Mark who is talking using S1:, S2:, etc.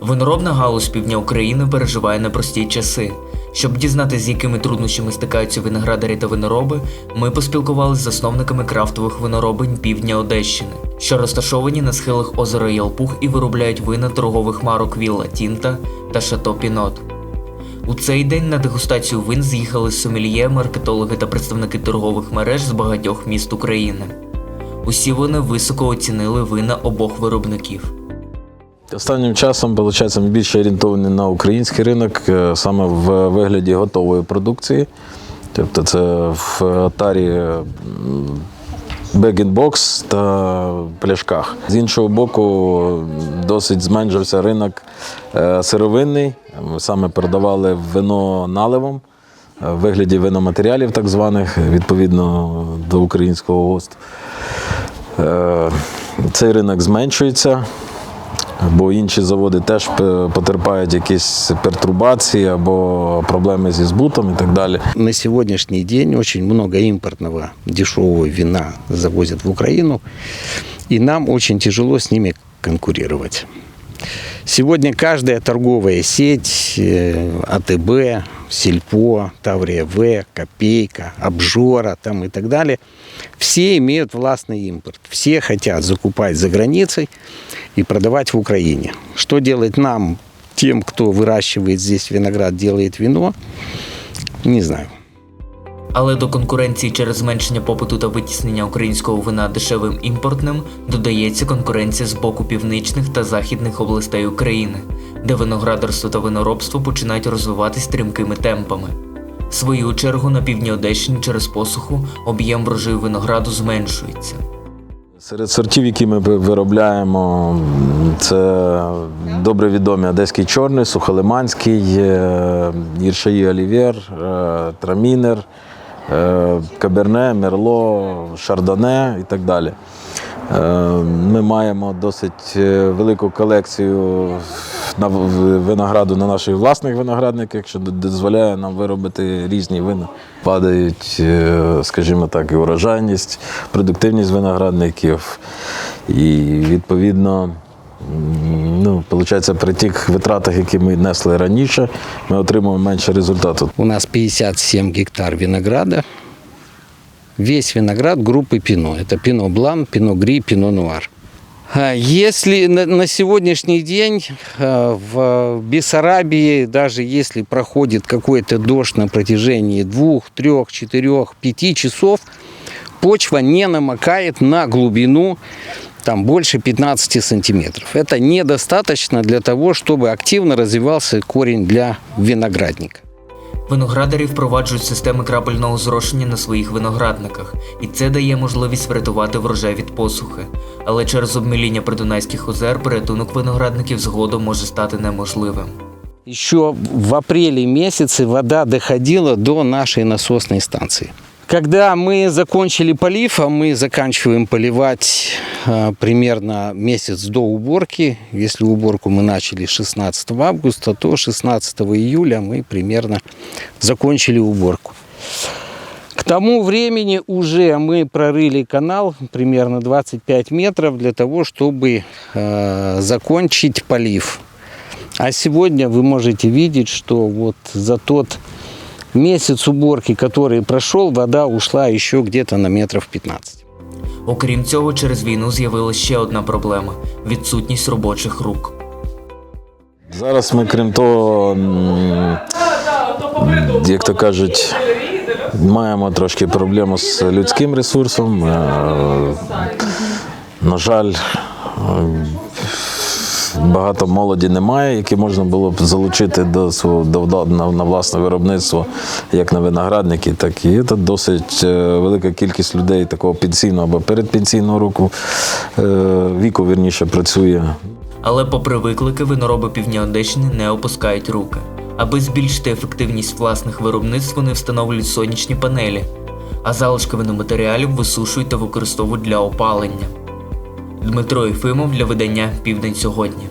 S1: Виноробна галузь півдня України переживає непрості часи. Щоб дізнатися, з якими труднощами стикаються виноградарі та винороби, ми поспілкувалися з засновниками крафтових виноробень півдня Одещини, що розташовані на схилах озера Ялпух і виробляють вина торгових марок Вілла Тінта та Шато Пінот. У цей день на дегустацію вин з'їхали сомельє, маркетологи та представники торгових мереж з багатьох міст України. Усі вони високо оцінили вина обох виробників.
S2: Останнім часом, виходить, ми більше орієнтовані на український ринок е, саме в вигляді готової продукції. Тобто це в тарі бек-ін-бокс та пляшках. З іншого боку, досить зменшився ринок е, сировинний. Ми саме передавали вино наливом е, в вигляді виноматеріалів, так званих, відповідно до українського ГОСТ. Е, Цей ринок зменшується бо інші заводи теж п- потерпають якісь пертурбації або проблеми зі збутом і так далі.
S3: На сегодняшний день очень много импортного дешевого вина завозят в Украину, и нам очень тяжело с ними конкурировать. Сегодня каждая торговая сеть, э, АТБ, Сельпо, Таврия В, Копейка, Обжора там и так далее, все имеют властный импорт. Все хотят закупать за границей И продавать в Украине. Что делать нам, тем, кто выращивает здесь виноград, делает вино, не знаю.
S1: Але до конкуренції через зменшення попиту та витіснення українського вина дешевим імпортним додається конкуренція з боку північних та західних областей України, де виноградарство та виноробство починають розвиватись стрімкими темпами. В свою чергу на півдні Одещини через посуху об'єм врожаю винограду зменшується.
S2: Серед сортів, які ми виробляємо, це добре відомі Одеський чорний, Сухолиманський, е, Іршаї Олівєр, е, Трамінер, е, Каберне, Мерло, Шардоне і так далі. Ми маємо досить велику колекцію на винограду на наших власних виноградниках, що дозволяє нам виробити різні вина. Падають, е, скажімо так, і урожайність, продуктивність виноградників. І відповідно, ну, виходить, при тих витратах, які ми несли раніше, ми отримуємо менше результату.
S3: У нас 57 гектар винограда. Весь виноград группы Пино. Это Пино Блан, Пино Гри, Пино Нуар. А Если на, на сегодняшний день э, в Бессарабии, даже если проходит какой-то дождь на протяжении двух, трех, четырех, пяти часов, почва не намокает на глубину там больше 15 сантиметров. Это недостаточно для того, чтобы активно развивался корень для виноградника.
S1: Виноградарі впроваджують системи крапельного зрошення на своїх виноградниках, і це дає можливість врятувати врожай від посухи. Але через обміління придунайських озер порятунок виноградників згодом може стати неможливим.
S3: Еще в апреле месяце вода доходила до нашей насосной станции. Когда мы закончили полив, а мы заканчиваем поливать а, примерно месяц до уборки, если уборку мы начали 16 августа, то 16 июля мы примерно закончили уборку. К тому времени уже мы прорыли канал примерно 25 метров для того, чтобы э, закончить полив. А сегодня вы можете видеть, что вот за тот месяц уборки, который прошел, вода ушла еще где-то на метров 15.
S1: Окрім цього, через війну з'явилася ще одна проблема відсутність робочих рук.
S2: Зараз ми, крім того, м, як то кажуть, маємо трошки проблему з людським ресурсом. Е, На жаль, е, багато молоді немає, які можна було б залучити до свого до, на, на власне виробництво, як на виноградники, так і це досить е, велика кількість людей такого пенсійного або передпенсійного року віку вірніше працює.
S1: Але, попри виклики, винороби півдня Одещини не опускають руки. Аби збільшити ефективність власних виробництв, вони встановлюють сонячні панелі, а залишки виноматеріалів висушують та використовують для опалення. Дмитро Єфимов для видання Південь сьогодні.